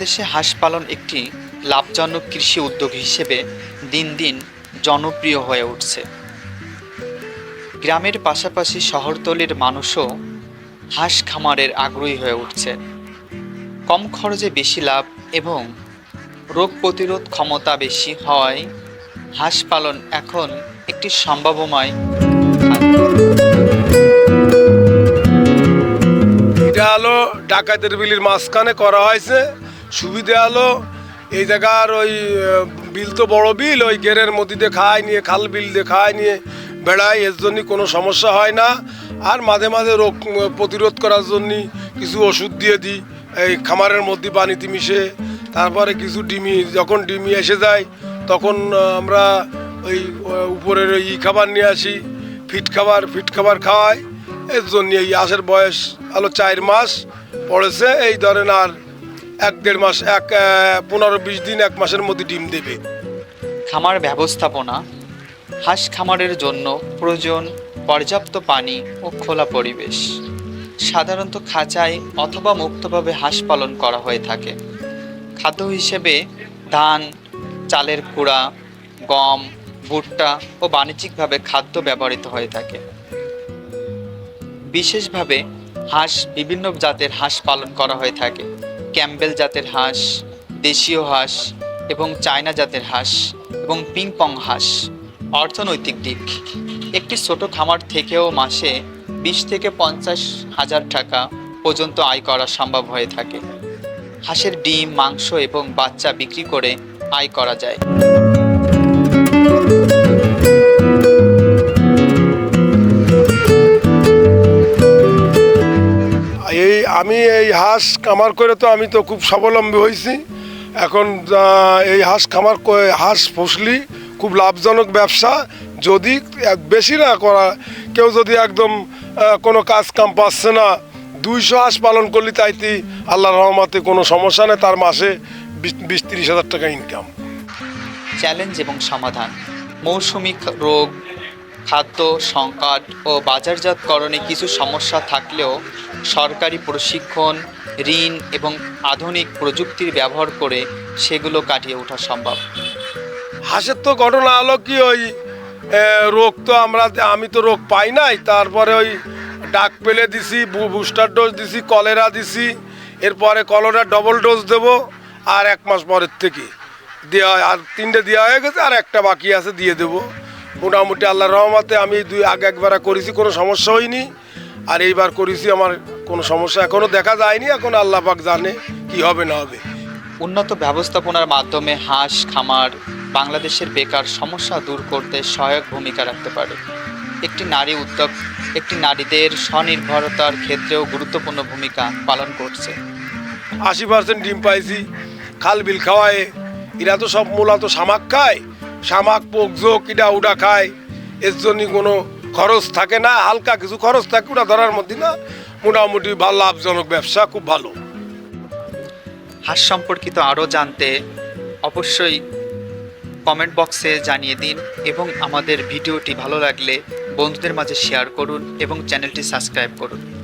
বাংলাদেশে হাঁস পালন একটি লাভজনক কৃষি উদ্যোগ হিসেবে দিন দিন জনপ্রিয় হয়ে উঠছে। গ্রামের পাশাপাশি শহরতলির মানুষও হাঁস খামারের আগ্রহী হয়ে উঠছে। কম খরচে বেশি লাভ এবং রোগ প্রতিরোধ ক্ষমতা বেশি হওয়ায় হাঁস পালন এখন একটি সম্ভাবময় এটা হলো ডাকাতের বিলির মাঝখানে করা হয়েছে। সুবিধা হলো এই জায়গার ওই বিল তো বড় বিল, ওই গেরের মধ্যে দিয়ে খায় নিয়ে, খাল বিল দিয়ে খায় নিয়ে বেড়ায়, এর জন্য কোনো সমস্যা হয় না। আর মাঝে মাঝে রোগ প্রতিরোধ করার জন্য কিছু ওষুধ দিয়ে দিই, এই খামারের মধ্যে পানিতে মিশে। তারপরে কিছু ডিমি, যখন ডিমি এসে যায়, তখন আমরা ওই উপরের ই খাবার নিয়ে আসি, ফিট খাবার ফিট খাবার খাওয়াই। এর জন্য এই আশের বয়স আলো চার মাস পড়েছে, এই ধরেন আর এক দেড় মাস, এক পনেরো বিশ দিন, এক মাসের মধ্যে ডিম দেবে। খামার ব্যবস্থাপনা, হাঁস খামারের জন্য প্রয়োজন পর্যাপ্ত পানি ও খোলা পরিবেশ। সাধারণত খাঁচায় অথবা মুক্তভাবে হাঁস পালন করা হয়ে থাকে। খাদ্য হিসেবে ধান, চালের কুড়া, গম, ভুট্টা ও বাণিজ্যিকভাবে খাদ্য ব্যবহৃত হয়ে থাকে। বিশেষভাবে হাঁস বিভিন্ন জাতের হাঁস পালন করা হয়ে থাকে। ক্যাম্বেল জাতের হাঁস, দেশীয় হাঁস এবং চায়না জাতের হাঁস এবং পিংপং হাঁস। অর্থনৈতিক দিক, একটি ছোট খামার থেকেও মাসে বিশ থেকে পঞ্চাশ হাজার টাকা পর্যন্ত আয় করা সম্ভব হয়ে থাকে। হাঁসের ডিম, মাংস এবং বাচ্চা বিক্রি করে আয় করা যায়। আমি এই হাঁস খামার করে তো আমি তো খুব স্বাবলম্বী হয়েছি। এখন এই হাঁস খামার হাঁস ফসলি খুব লাভজনক ব্যবসা। যদি বেশি না করা, কেউ যদি একদম কোনো কাজ কাম পাচ্ছে না, দুইশো হাঁস পালন করলে তাইতে আল্লাহ রহমাতে কোনো সমস্যা নেই, তার মাসে বিশ- তিরিশ হাজার টাকা ইনকাম চ্যালেঞ্জ এবং সমাধান। মৌসুমি খ- রোগ খাদ্য, সংকট ও বাজারজাতকরণে কিছু সমস্যা থাকলেও সরকারি প্রশিক্ষণ, ঋণ এবং আধুনিক প্রযুক্তির ব্যবহার করে সেগুলো কাটিয়ে ওঠা সম্ভব। হাঁসের তো ঘটনা হলো কি ওই রোগ তো আমরা, আমি তো রোগ পাই নাই, তারপরে ওই ডাক পেলে দিছি বুস্টার ডোজ দিছি, কলেরা দিছি, এরপরে কলেরা ডবল ডোজ দেব, আর এক মাস পরের থেকে দেওয়া আর তিনটে দেওয়া হয়ে গেছে, আর একটা বাকি আছে, দিয়ে দেব। মোটামুটি আল্লাহ রহমাতে আমি দুই আগে একবার করেছি কোনো সমস্যা হয়নি। আর এইবার করেছি আমার কোনো সমস্যা এখনও দেখা যায়নি এখন আল্লাহ পাক জানে কি হবে না হবে। উন্নত ব্যবস্থাপনার মাধ্যমে হাঁস খামার বাংলাদেশের বেকার সমস্যা দূর করতে সহায়ক ভূমিকা রাখতে পারে। একটি নারী উদ্যোগ একটি নারীদের স্বনির্ভরতার ক্ষেত্রেও গুরুত্বপূর্ণ ভূমিকা পালন করছে। আশি পার্সেন্ট ডিম পাইছি খাল বিল খাওয়ায় এরা তো সব মূলত শামাক খায়। শামাক, পোক, জোক এটা উডা খায়। এর জন্য কোনো খরচ থাকে না, হালকা কিছু খরচ থাকে ওটা ধরার মধ্যে না। মোটামুটি ভালো, লাভজনক ব্যবসা, খুব ভালো। হাঁস সম্পর্কিত আরও জানতে অবশ্যই কমেন্ট বক্সে জানিয়ে দিন এবং আমাদের ভিডিওটি ভালো লাগলে বন্ধুদের মাঝে শেয়ার করুন এবং চ্যানেলটি সাবস্ক্রাইব করুন।